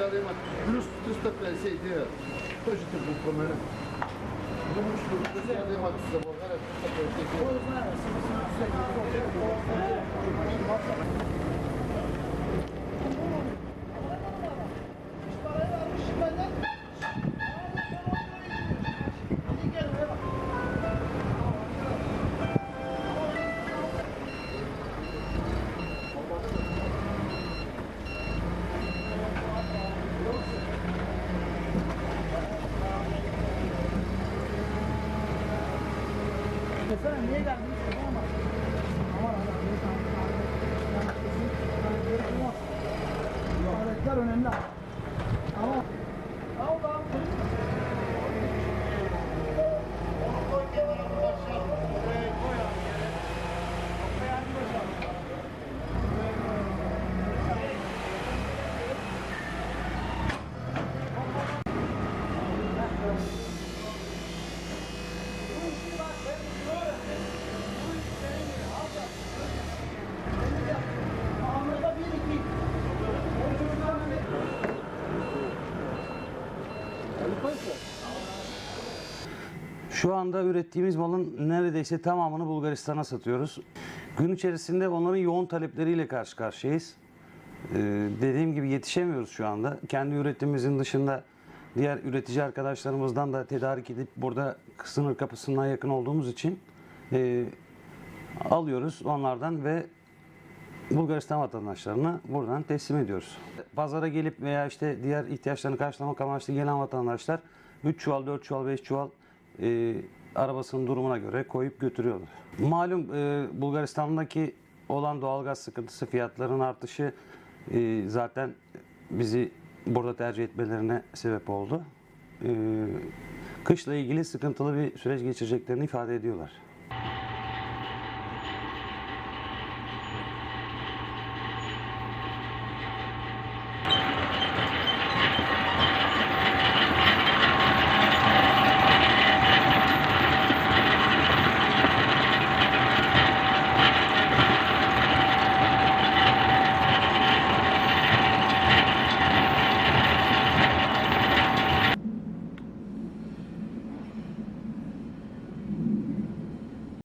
трябва да имат плюс 350 идея. Той ще те го промени. Думаш, че трябва да имат за България 350 идея. Claro, en el lado. Şu anda ürettiğimiz malın neredeyse tamamını Bulgaristan'a satıyoruz. Gün içerisinde onların yoğun talepleriyle karşı karşıyayız. Ee, dediğim gibi yetişemiyoruz şu anda. Kendi üretimimizin dışında diğer üretici arkadaşlarımızdan da tedarik edip burada sınır kapısından yakın olduğumuz için e, alıyoruz onlardan ve Bulgaristan vatandaşlarına buradan teslim ediyoruz. Pazara gelip veya işte diğer ihtiyaçlarını karşılamak amaçlı gelen vatandaşlar 3 çuval, 4 çuval, 5 çuval e, arabasının durumuna göre koyup götürüyorlar. Malum e, Bulgaristan'daki olan doğalgaz sıkıntısı, fiyatların artışı e, zaten bizi burada tercih etmelerine sebep oldu. E, kışla ilgili sıkıntılı bir süreç geçireceklerini ifade ediyorlar.